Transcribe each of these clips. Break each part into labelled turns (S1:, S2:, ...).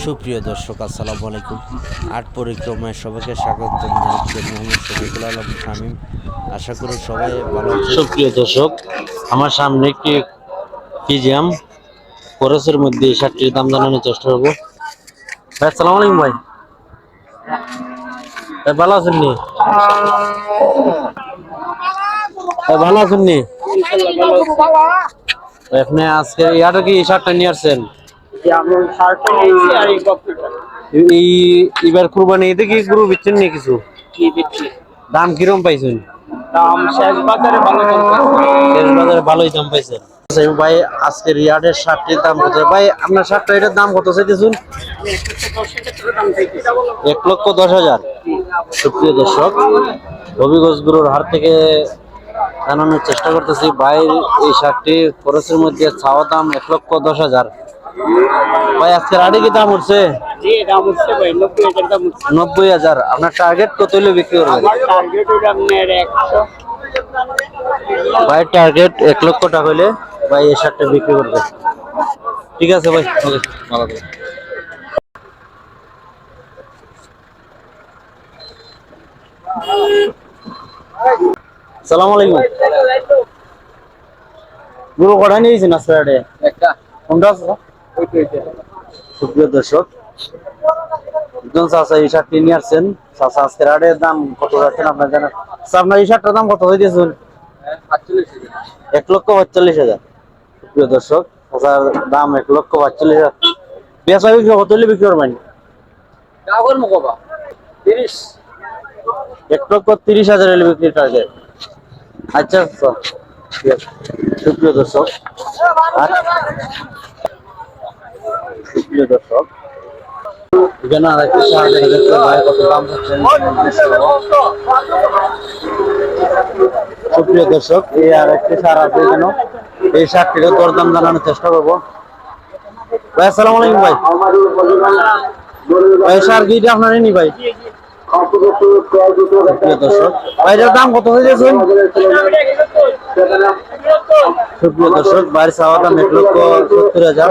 S1: সুপ্রিয় দর্শক আসসালামু আলাইকুম। আট পরিক্রমায় সবাইকে স্বাগত। জানাচ্ছি মোহাম্মদ শফিকুল আলম শামীম। আশা করি সবাই ভালো
S2: সুপ্রিয় দর্শক আমার সামনে একটি পিজিএম খরচের মধ্যে এই শার্টটির দাম জানানোর চেষ্টা করব। ভাই আসসালামু আলাইকুম ভাই। ভাই ভালো আছেন নি? ভাই ভালো আছেন নি? আপনি আজকে ইয়াটা কি শার্টটা নিয়ে আসছেন? এই এবার কুরবানি ঈদে কি গরু বিচ্ছেন কিছু? দাম কিরম পাইছেন? শেষ বাজারে ভালোই দাম পাইছেন। আচ্ছা, ভাই আজকের ইয়ার্ডের শার্টটির দাম কত? ভাই আপনার শার্টটা এটার দাম কত চাইতেছুন? এক লক্ষ দশ হাজার। সুপ্রিয় দর্শক রবিগঞ্জ গুরুর হাট থেকে জানানোর চেষ্টা করতেছি ভাই এই শার্টটি খরচের মধ্যে ছাওয়া দাম এক লক্ষ দশ হাজার। ভাই আজকের আড়ে কি দাম উঠছে? নব্বই হাজার আপনার টার্গেট কত হলে বিক্রি করবেন? ভাই টার্গেট এক লক্ষ টাকা হলে ভাই এই শার্টটা বিক্রি করবে। ঠিক আছে ভাই ওকে ভালো। সালাম আলাইকুম। গুরু কটা নিয়েছেন আজকে আড়ে কোনটা আছে? সুপ্রিয় দর্শক একজন চাষা এই শার্টটি নিয়ে আসছেন। চাষা আজকের আড়ের দাম কত রাখছেন আপনার জানেন? আপনার এই শার্টটার দাম কত হয়ে দিয়েছেন এক লক্ষ পঁয়তাল্লিশ হাজার। প্রিয় দর্শক চাচার দাম এক লক্ষ পঁয়তাল্লিশ হাজার। বেচা বিক্রি কত? হলে বিক্রি করবেন? এক লক্ষ তিরিশ হাজার হলে বিক্রি টার্গেট আচ্ছা আচ্ছা। সুপ্রিয় দর্শক আর সুপ্রিয় দর্শক আর একটি শার্ট দেখা ভাই সুপ্রিয় দর্শক, এই আর একটি সার আছে এখানে এই শার্টটিরও দরদাম জানানোর চেষ্টা করব। ভাই, আসসালামু আলাইকুম, ভাই। ভাই, সার কি আপনার নি, ভাই? সুপ্রিয় দর্শক, ভাই দাম কত হয়ে গেছে? সুপ্রিয় দর্শক বাইরের চাওয়া দাম এক লক্ষ সত্তর হাজার।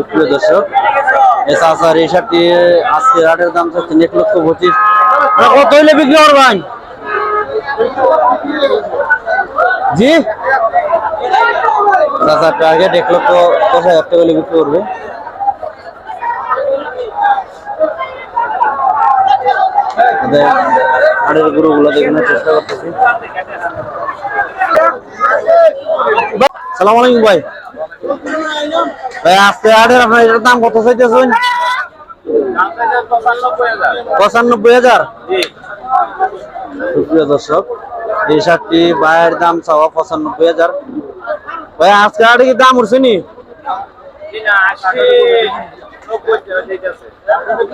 S2: সুপ্রিয় দর্শক স্যার এই শার্টটি আজকের আটের দাম চাচ্ছেন এক লক্ষ পঁচিশ। কত হইলে বিক্রি করবেন জি? চাচা টার্গেট এক লক্ষ দশ হাজার টাকা হলে বিক্রি করবে। দেখানোর চেষ্টা করতেছি। সালাম আলাইকুম ভাই। ভাই আপনার এটার দাম কত পঁচানব্বই হাজার। সুপ্রিয় দাম পঁচানব্বই হাজার। কি দাম উঠছে নি?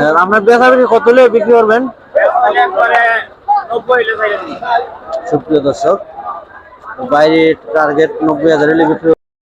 S2: আর আপনার বিক্রি কত বিক্রি করবেন? সুপ্রিয় দর্শক বাইরে টার্গেট নব্বই হাজার বিক্রি